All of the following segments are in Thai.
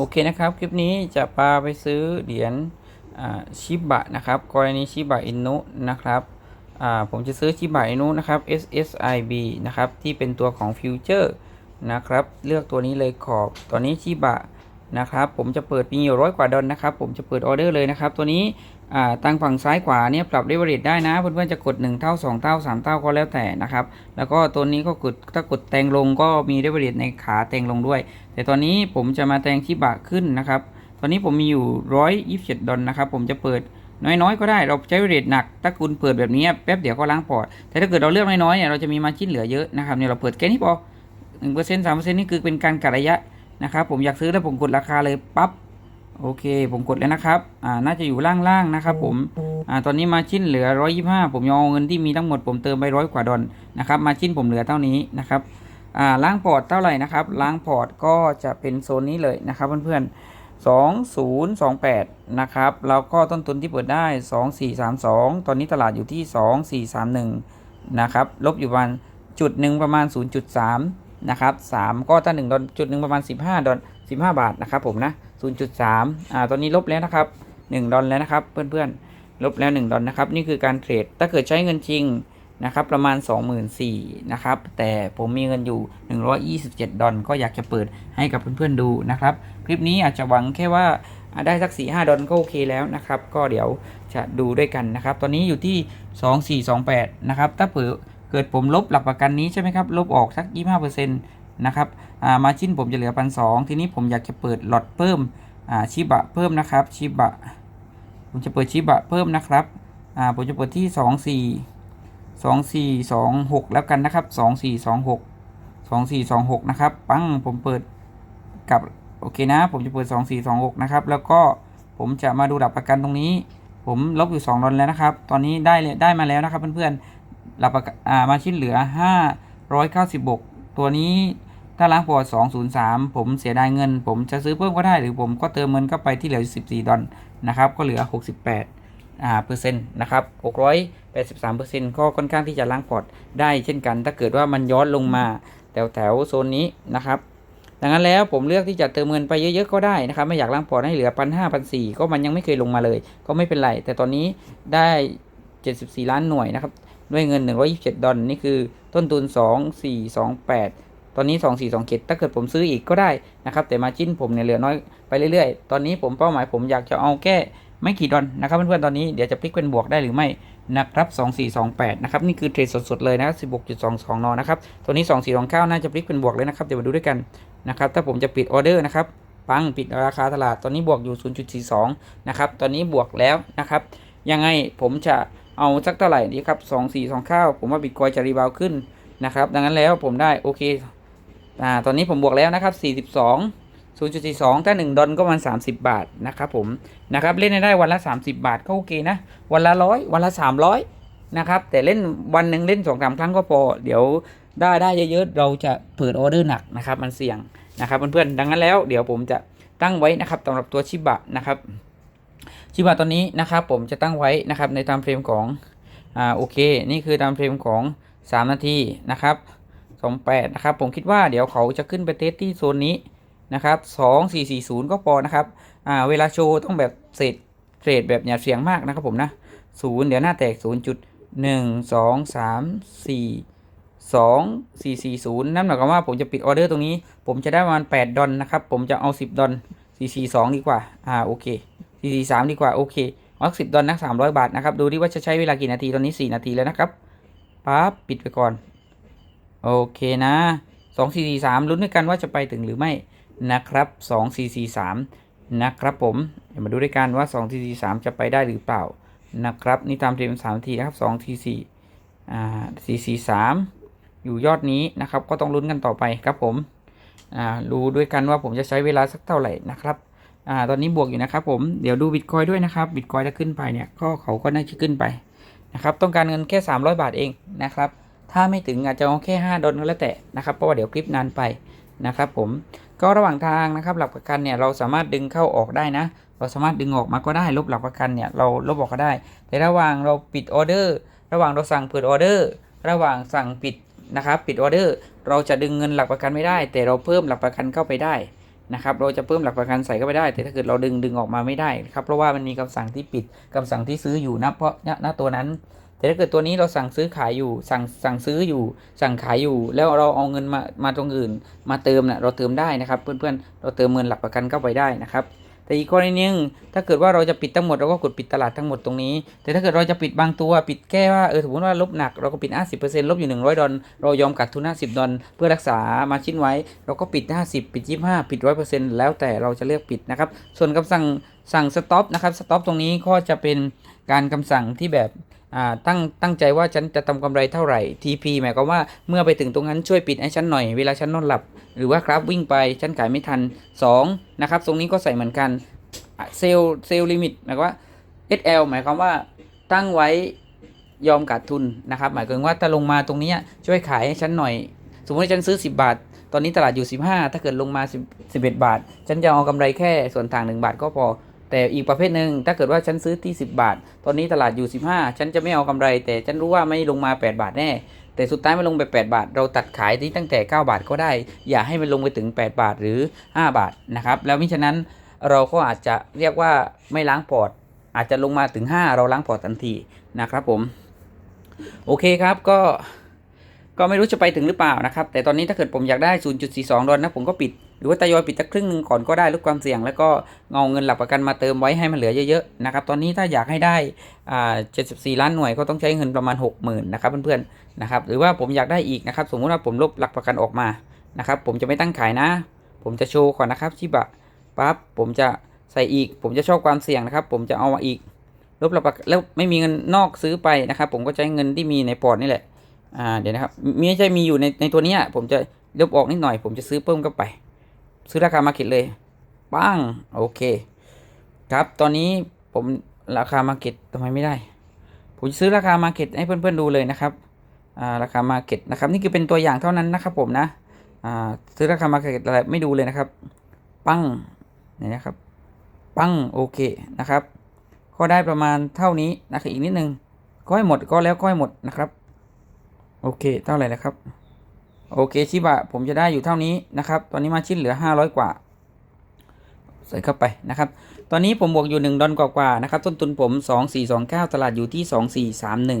โอเคนะครับ คลิปนี้จะพาไปซื้อเหรียญชิบะนะครับ กรณีชิบะอินุนะครับผมจะซื้อชิบะอินุนะครับ SSIB นะครับ ที่เป็นตัวของฟิวเจอร์นะครับ เลือกตัวนี้เลยขอบ ตอนนี้ชิบะ นะครับผมจะเปิดมีอยู่ร้อยกว่าดอลนะครับผมจะเปิดออเดอร์เลยนะครับตัวนี้อ่าตั้งฝั่งซ้ายขวาเนี่ยปรับเลเวอเรจได้นะเพื่อนๆจะกด 1 เท่า 2 เท่า 3 เท่าก็แล้วแต่นะครับแล้วก็ตัวนี้ก็กดถ้ากดแตงลงก็มีเลเวอเรจในขาแตงลงด้วย แต่ตอนนี้ผมจะมาแตงชิบะขึ้นนะครับตอนนี้ผมมีอยู่ร้อยยี่สิบเจ็ดดอลนะครับผมจะเปิดน้อยๆ ก็ได้เราใช้เรทหนัก ถ้าคุณเปิดแบบนี้แป๊บเดียวก็ล้างปอด แต่ถ้าเกิดเราเลือกน้อยๆเนี่ยเราจะมีมาจิ้นเหลือเยอะนะครับเนี่ยเราเปิดแค่นี้พอหนึ่งเปอร์เซ็นต์สามเปอร์เซ็นต์นี่คือเป็นการกัดระยะ นะครับ ผมอยากซื้อแล้วผมกดราคาเลยปั๊บโอเค ผมกดแล้วนะครับ อ่า น่าจะอยู่ล่างๆนะครับ ผม อ่า ตอนนี้มาชิ้นเหลือร้อยยี่ห้าผมยองเงินที่มีทั้งหมดผมเติมไปร้อยกว่าดอลนะครับ มาชิ้นผมเหลือเท่านี้นะครับ อ่า ล้างพอร์ตเท่าไหร่นะครับ ล้างพอร์ตก็จะเป็นโซนนี้เลยนะครับเพื่อนๆ2028 นะครับ แล้วก็ต้นทุนที่เปิดได้ 2432 ตอนนี้ตลาดอยู่ที่ 2431 นะครับ ลบอยู่ประมาณจุดหนึ่งประมาณ 0.3 นะครับ3ก็ถ้า1ดอลจุดหนึ่งประมาณ15ดอล15บาทนะครับผมนะ0.3อ่าตอนนี้ลบแล้วนะครับ1ดอลแล้วนะครับ เพื่อนๆลบแล้ว1ดอลนะครับนี่คือการเทรดถ้าเกิดใช้เงินจริงนะครับประมาณ 24,000นะครับแต่ผมมีเงินอยู่ 127 ดอลก็อยากจะเปิดให้กับเพื่อนๆดูนะครับ คลิปนี้อาจจะหวังแค่ว่าอ่าได้สัก 4-5 ดอลก็โอเคแล้วนะครับ ก็เดี๋ยวจะดูด้วยกันนะครับ ตอนนี้อยู่ที่ 2428 นะครับถ้าเผื่อ เกิดผมลบหลักประกันนี้ใช่ไหมครับ ลบออกสัก 25%นะครับอ่ามาชิ้นผมจะเหลือพันสองทีนี้ผมอยากจะเปิดหลอดเพิ่มอ่าชิบะเพิ่มนะครับชิบะ ผมจะเปิดชิบะเพิ่มนะครับอ่าผมจะเปิดที่สองสี่สองสี่สองหกแล้วกันนะครับสองสี่สองหกสองสี่สองหกนะครับ ปั้งผมเปิดกับโอเคนะ ผมจะเปิดสองสี่สองหกนะครับ แล้วก็ผมจะมาดูหลักประกันตรงนี้ ผมลบอยู่สองดอลแล้วนะครับ ตอนนี้ได้ได้มาแล้วนะครับเพื่อนๆ หลักประกันอ่ามาชิ้นเหลือห้าร้อยเก้าสิบกตัวนี้ถ้าล้างพอร์ต203 ผมเสียดายเงิน ผมจะซื้อเพิ่มก็ได้หรือผมก็เติมเงินเข้าไปที่เหลือ 14 ดอลนะครับ ก็เหลือ 68อ่าเปอร์เซ็นต์นะครับ683เปอร์เซ็นต์ก็ค่อนข้างที่จะล้างพอร์ตได้เช่นกัน ถ้าเกิดว่ามันย้อนลงมาแถวแถวโซนนี้นะครับดังนั้นแล้วผมเลือกที่จะเติมเงินไปเยอะๆก็ได้นะครับ ไม่อยากล้างพอร์ตให้เหลือพันห้าพันสี่ก็มันยังไม่เคยลงมาเลย ก็ไม่เป็นไร แต่ตอนนี้ได้ 74 ล้านหน่วยนะครับ ด้วยเงิน 127 ดอลนี่คือต้นทุน 2428 ตอนนี้ 2427 ถ้าเกิดผมซื้ออีกก็ได้นะครับ แต่มาจิ้นผมเนี่ยเหลือน้อยไปเรื่อยๆ ตอนนี้ผมเป้าหมายผมอยากจะเอาแค่ไม่กี่ดอลนะครับเพื่อนๆ ตอนนี้เดี๋ยวจะพลิกเป็นบวกได้หรือไม่นะครับ 2428 นะครับ นี่คือเทรดสดๆเลยนะ16.22 นอนะครับ ตัวนี้ 2429 น่าจะพลิกเป็นบวกเลยนะครับ เดี๋ยวมาดูด้วยกันนะครับ ถ้าผมจะปิดออเดอร์นะครับ ปังปิดราคาตลาด ตอนนี้บวกอยู่ 0.42 นะครับ ตอนนี้บวกแล้วนะครับ ยังไงผมจะ เอาสักเท่าไหร่ดีครับ2429ผมว่าบิตคอยจะรีบาวขึ้นนะครับ ดังนั้นแล้วผมได้โอเคอ่าตอนนี้ผมบวกแล้วนะครับ42 0.42 ถ้า 1 ดอลก็ประมาณ30 บาท นะครับผม นะครับ เล่นให้ได้วันละ 30 บาท ก็โอเคนะ วันละร้อยวันละ 300 นะครับ แต่เล่นวันหนึ่งเล่น2อสครั้งก็พอ เดี๋ยวได้ได้เยอะๆ เราจะเปิดออเดอร์หนักนะครับ มันเสี่ยงนะครับเพื่อนๆ ดังนั้นแล้ว เดี๋ยวผมจะตั้งไว้นะครับสำหรับตัวชิบะนะครับ ชิบะตัวนี้นะครับผมจะตั้งไว้นะครับในตามเฟรมของอ่าโอเค นี่คือตามเฟรมของ 3 นาทีนะครับ28นะครับผมคิดว่าเดี๋ยวเขาจะขึ้นไปเทสที่โซนนี้นะครับ2440 ก็พอนะครับอ่าเวลาโชว์ต้องแบบเศษเทรดแบบอย่าเสียงมากนะครับผมนะศูนย์เดี๋ยวหน้าแตก 0.1 2 3 4 2 4 4 0นั่นหมายความว่าผมจะปิดออเดอร์ตรงนี้ ผมจะได้ประมาณ 8 ดอลนะครับ ผมจะเอา 10 ดอล442 ดีกว่า อ่า โอเค 443ดีกว่า โอเคเอาสิบดอลนะ300บาทนะครับ ดูดิว่าจะใช้เวลากี่นาทีตอนนี้4นาทีแล้วนะครับปั๊บปิดไปก่อน โอเคนะ2443ลุ้นด้วยกันว่าจะไปถึงหรือไม่นะครับ2443นะครับผมเดี๋ยวมาดูด้วยกันว่า2443จะไปได้หรือเปล่านะครับนี่ตามเทรม3นาทีนะครับ2ที4อ่า443อยู่ยอดนี้นะครับก็ต้องลุ้นกันต่อไปครับผมอ่าดูด้วยกันว่าผมจะใช้เวลาสักเท่าไหร่นะครับ อ่าตอนนี้บวกอยู่นะครับผมเดี๋ยวดูบิตคอยด้วยนะครับบิตคอยถ้าขึ้นไปเนี่ยก็เขาก็น่าจะขึ้นไปนะครับต้องการเงินแค่ 300 บาทเองนะครับถ้าไม่ถึงอาจจะเอาแค่ 5ดอลก็แล้วแต่นะครับเพราะว่าเดี๋ยวคลิปนานไปนะครับผมก็ระหว่างทางนะครับหลักประกันเนี่ยเราสามารถดึงเข้าออกได้นะ เราสามารถดึงออกมาก็ได้ ลบหลักประกันเนี่ยเราลบออกก็ได้ แต่ระหว่างเราปิดออเดอร์ระหว่างเราสั่งเปิดออเดอร์ระหว่างสั่งปิดนะครับปิดออเดอร์เราจะดึงเงินหลักประกันไม่ได้ แต่เราเพิ่มหลักประกันเข้าไปได้ นะครับเราจะเพิ่มหลักประกันใส่เข้าไปได้ แต่ถ้าเกิดเราดึงดึงออกมาไม่ได้ครับเพราะว่ามันมีคำสั่งที่ปิดคำสั่งที่ซื้ออยู่นะเพราะณณตัวนั้น แต่ถ้าเกิดตัวนี้เราสั่งซื้อขายอยู่สั่งสั่งซื้ออยู่ สั่งขายอยู่ แล้วเราเอาเงินมามาตรงอื่น มาเติมนะเราเติมได้นะครับ เพื่อนๆเราเติมเงินหลักประกันเข้าไปได้นะครับ แต่อีกกรณีหนึงถ้าเกิดว่าเราจะปิดทั้งหมดเราก็กดปิดตลาดทั้งหมดตรงนี้ แต่ถ้าเกิดเราจะปิดบางตัวปิดแก้ว่าเออสมมติว่าลบหนักเราก็ปิด 50%ลบอยู่ 100 ดอลเรายอมกัดทุน 50 ดอลเพื่อรักษามาชิ้นไว้ เราก็ปิด 50 ปิด 25 ปิด 100%แล้วแต่เราจะเลือกปิดนะครับส่วนคำสั่งสั่งสต็อปนะครับสต็อปตรงนี้ก็จะเป็นการคำสั่งที่แบบ ตั้งตั้งใจว่าฉันจะทำกำไรเท่าไหร่ TP หมายความว่าเมื่อไปถึงตรงนั้นช่วยปิดให้ฉันหน่อยเวลาฉันนอนหลับ หรือว่าครับวิ่งไปฉันขายไม่ทัน 2 นะครับ ตรงนี้ก็ใส่เหมือนกันเซลเซลลิมิตหมายความว่า SL หมายความว่าตั้งไว้ยอมขาดทุนนะครับ หมายถึงว่าถ้าลงมาตรงนี้ช่วยขายให้ฉันหน่อย สมมติฉันซื้อ 10 บาท ตอนนี้ตลาดอยู่ 15 ถ้าเกิดลงมา10 11บาท ฉันจะเอากำไรแค่ส่วนต่าง 1 บาทก็พอ แต่อีกประเภทหนึ่งถ้าเกิดว่าฉันซื้อที่ 10 บาท ตอนนี้ตลาดอยู่ 15 ฉันจะไม่เอากำไร แต่ฉันรู้ว่าไม่ลงมา 8 บาทแน่ แต่สุดท้ายมันลงไป 8 บาท เราตัดขายที่ตั้งแต่ 9 บาทก็ได้ อย่าให้มันลงไปถึง 8 บาทหรือ 5 บาทนะครับ แล้วมิฉะนั้นเราก็อาจจะเรียกว่าไม่ล้างพอร์ตอาจจะลงมาถึง 5 เราล้างพอร์ตทันทีนะครับผม โอเคครับก็ก็ไม่รู้จะไปถึงหรือเปล่านะครับ แต่ตอนนี้ถ้าเกิดผมอยากได้ 0.42 ดอลลาร์นะผมก็ปิด หรือว่าทยอยปิดสักครึ่งหนึ่งก่อนก็ได้ลดความเสี่ยง แล้วก็เอาเงินหลักประกันมาเติมไว้ให้มันเหลือเยอะๆนะครับตอนนี้ถ้าอยากให้ได้อ่า74 ล้านหน่วยก็ต้องใช้เงินประมาณ 60,000นะครับเพื่อนๆนะครับหรือว่าผมอยากได้อีกนะครับสมมุติว่าผมลบหลักประกันออกมานะครับผมจะไม่ตั้งขายนะ ผมจะโชว์ก่อนนะครับชิบะปั๊บผมจะใส่อีก ผมจะชอบความเสี่ยงนะครับ ผมจะเอามาอีกลบหลักประกันแล้วไม่มีเงินนอกซื้อไปนะครับ ผมก็ใช้เงินที่มีในพอร์ตนี่แหละอ่าเดี๋ยวนะครับมีไม่ใช่มีอยู่ในในตัวนี้ผมจะลบออกนิดหน่อย ผมจะซื้อเพิ่มเข้าไป ซื้อราคามาเก็ตเลยปังโอเค ครับตอนนี้ผมราคามาเก็ตทำไมไม่ได้ ผมจะซื้อราคามาเก็ตให้เพื่อนๆดูเลยนะครับอ่าราคามาเก็ตนะครับ นี่คือเป็นตัวอย่างเท่านั้นนะครับ ผมนะอ่าซื้อราคามาเก็ตอะไรไม่ดูเลยนะครับ ปังนี่นะครับ ปังโอเคนะครับ ก็ได้ประมาณเท่านี้นะครับอีกนิดนึงก็ให้หมดก็แล้วก็ให้หมดนะครับ โอเค เท่าไหร่แล้วครับ โอเคชิบะผมจะได้อยู่เท่านี้นะครับ ตอนนี้มาชิ้นเหลือ 500 กว่า ใส่เข้าไปนะครับ ตอนนี้ผมบวกอยู่ 1 ดอลกว่าๆนะครับ ต้นทุนผม 2429 ตลาดอยู่ที่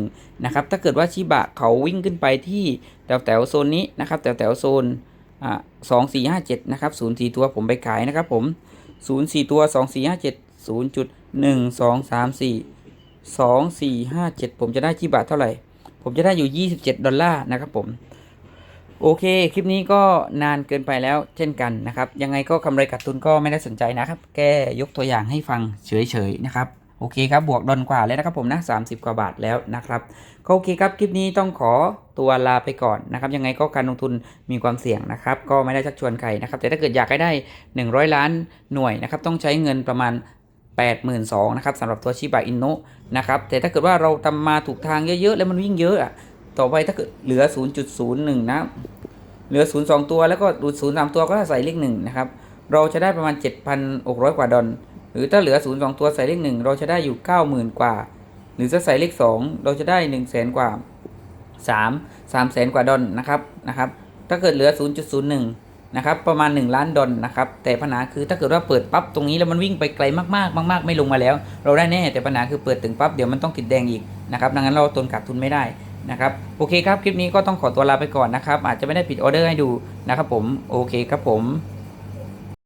2431 นะครับ ถ้าเกิดว่าชิบะเขาวิ่งขึ้นไปที่แถวแถวโซนนี้นะครับ แถวแถวโซนอ่า2457นะครับ04ตัวผมไปขายนะครับผม04ตัว2457 0.1234 2457ผมจะได้ชิบะเท่าไหร่ ผมจะได้อยู่27ดอลลาร์นะครับผม โอเค คลิปนี้ก็นานเกินไปแล้วเช่นกันนะครับ ยังไงก็กำไรขาดทุนก็ไม่ได้สนใจนะครับแกยกตัวอย่างให้ฟังเฉยๆนะครับ โอเคครับ บวกดอนกว่าแล้วนะครับผมนะ 30 กว่าบาทแล้วนะครับก็โอเคครับ คลิปนี้ต้องขอตัวลาไปก่อนนะครับ ยังไงก็การลงทุนมีความเสี่ยงนะครับ ก็ไม่ได้ชักชวนใครนะครับ แต่ถ้าเกิดอยากให้ได้ 100 ล้านหน่วยนะครับ ต้องใช้เงินประมาณ82,000นะครับสำหรับตัวชิบะอินโนนะครับ แต่ถ้าเกิดว่าเราทำมาถูกทางเยอะๆ แล้วมันวิ่งเยอะอะ ต่อไปถ้าเกิดเหลือ 0.01 นะ เหลือ 0 2 ตัวแล้วก็ดูด0 3 ตัวก็ใส่เลข1นะครับ เราจะได้ประมาณ 7,600 กว่าดอลหรือถ้าเหลือ 0 2 ตัวใส่เลข 1 เราจะได้อยู่ 90,000 กว่า หรือถ้าใส่เลข 2 เราจะได้ 1 0 0 0 0 0กว่า 3 3 0 0 0 0กว่าดอลนะครับนะครับ ถ้าเกิดเหลือ 0.01 นะครับ ประมาณ 1 ล้านดอลนะครับ แต่ปัญหาคือถ้าเกิดว่าเปิดปั๊บตรงนี้แล้วมันวิ่งไปไกลมากๆมากๆ ไม่ลงมาแล้ว เราได้แน่แต่ปัญหาคือเปิดถึงปั๊บเดี๋ยวมันต้องติดแดงอีกนะครับดังนั้นเราตนขาดทุนไม่ได้ นะครับโอเคครับคลิปนี้ก็ต้องขอตัวลาไปก่อนนะครับอาจจะไม่ได้ปิดออเดอร์ให้ดูนะครับผมโอเคครับผม